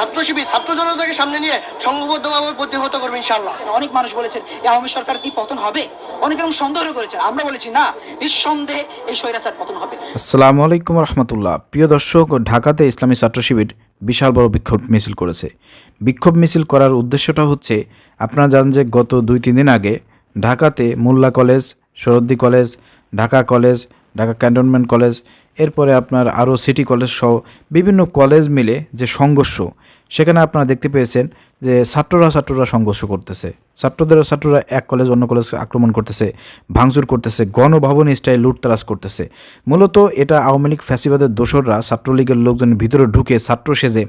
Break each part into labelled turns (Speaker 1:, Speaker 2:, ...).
Speaker 1: ছাত্র শিবির ছাত্র জনতাকে সামনে নিয়ে সংঘবদ্ধভাবে প্রতিহত করবে ইনশাল্লাহ
Speaker 2: অনেক মানুষ বলেছেন এই আওয়ামী সরকার কি পতন হবে? অনেক রকম সন্দেহ করেছেন। আমরা বলেছি না নিঃসন্দেহে এই স্বৈরাচার পতন হবে।
Speaker 3: আসসালামু আলাইকুম রহমতুল্লাহ। প্রিয় দর্শক ঢাকাতে ইসলামী ছাত্র শিবির বিশাল বড় বিক্ষোভ মিছিল করেছে। বিক্ষোভ মিছিল করার উদ্দেশ্যটা হচ্ছে আপনারা জানেন যে গত দুই তিন দিন আগে ঢাকাতে মোল্লা college শরদ্দি college Dhaka college Dhaka cantonment college, এরপরে আপনার আরও সিটি কলেজ সহ বিভিন্ন কলেজ মিলে যে সংঘর্ষ, সেখানে আপনারা দেখতে পেয়েছেন যে ছাত্ররা ছাত্ররা সংঘর্ষ করতেছে। ছাত্রদের ছাত্ররা এক কলেজ অন্য কলেজ আক্রমণ করতেছে, ভাঙচুর করতেছে, গণভবন স্টাইল লুটতারাজ করতেছে। মূলত এটা আওয়ামী লীগ ফ্যাসিবাদের দোসররা ছাত্রলীগের লোকজন ভিতরে ঢুকে ছাত্র সেজে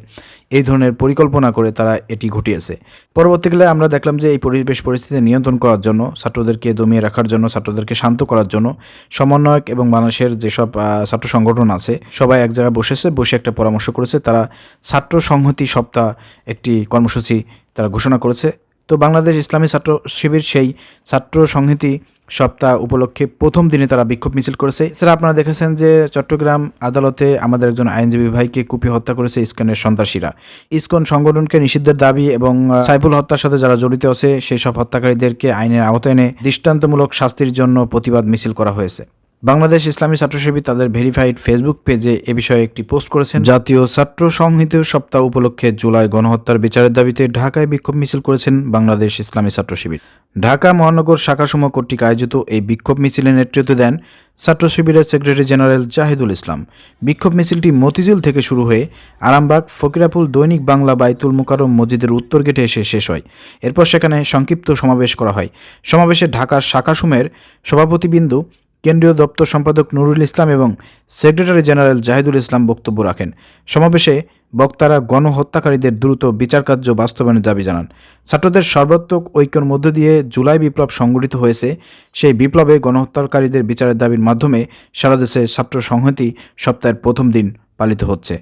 Speaker 3: এই ধরনের পরিকল্পনা করে তারা এটি ঘটিয়েছে। পরবর্তীকালে আমরা দেখলাম যে এই পরিবেশ পরিস্থিতি নিয়ন্ত্রণ করার জন্য, ছাত্রদেরকে দমিয়ে রাখার জন্য, ছাত্রদেরকে শান্ত করার জন্য সমন্বয়ক এবং মানুষের যেসব ছাত্র সংগঠন আছে, সবাই এক জায়গায় বসেছে, বসে একটা পরামর্শ করেছে। তারা ছাত্র সংহতি সপ্তাহ একটি কর্মসূচি তারা ঘোষণা করেছে। তো বাংলাদেশ ইসলামী ছাত্র শিবির সেই ছাত্র সংহতি সপ্তাহ উপলক্ষে প্রথম দিনে তারা বিক্ষোভ মিছিল করেছে। এছাড়া আপনারা দেখেছেন যে চট্টগ্রাম আদালতে আমাদের একজন আইনজীবী ভাইকে কুপিয়ে হত্যা করেছে ইস্কনের সন্ত্রাসীরা। ইস্কন সংগঠনকে নিষিদ্ধের দাবি এবং সাইফুল হত্যার সাথে যারা জড়িত আছে, সেই সব হত্যাকারীদেরকে আইনের আওতায় এনে দৃষ্টান্তমূলক শাস্তির জন্য প্রতিবাদ মিছিল করা হয়েছে। বাংলাদেশ ইসলামী ছাত্র শিবির তাদের ভেরিফাইড ফেসবুক পেজে এ বিষয়ে একটি পোস্ট করেছেন। জাতীয় ছাত্র সংহিত সপ্তাহ উপলক্ষে জুলাই গণহত্যার বিচারের দাবিতে ঢাকায় বিক্ষোভ মিছিল করেছেন বাংলাদেশ ইসলামী ছাত্র শিবির ঢাকা মহানগর শাখাসমূহ কর্তৃক আয়োজিত এই বিক্ষোভ মিছিলে নেতৃত্ব দেন ছাত্র শিবিরের সেক্রেটারি জেনারেল জাহিদুল ইসলাম। বিক্ষোভ মিছিলটি মতিঝিল থেকে শুরু হয়ে আরামবাগ, ফকিরাপুল, দৈনিক বাংলা, বাইতুল মুকারম মসজিদের উত্তর গেটে এসে শেষ হয়। এরপর সেখানে সংক্ষিপ্ত সমাবেশ করা হয়। সমাবেশে ঢাকার শাখাসমূহের সভাপতিবিন্দু কেন্দ্রীয় দপ্তর সম্পাদক নুরুল ইসলাম এবং সেক্রেটারি জেনারেল জাহিদুল ইসলাম বক্তব্য রাখেন। সমাবেশে বক্তারা গণহত্যাকারীদের দ্রুত বিচার কার্য বাস্তবায়নের দাবি জানান। ছাত্রদের সর্বাত্মক ঐক্যের মধ্য দিয়ে জুলাই বিপ্লব সংগঠিত হয়েছে। সেই বিপ্লবে গণহত্যাকারীদের বিচারের দাবির মাধ্যমে সারা দেশে ছাত্র সংহতি সপ্তাহের প্রথম দিন পালিত হচ্ছে।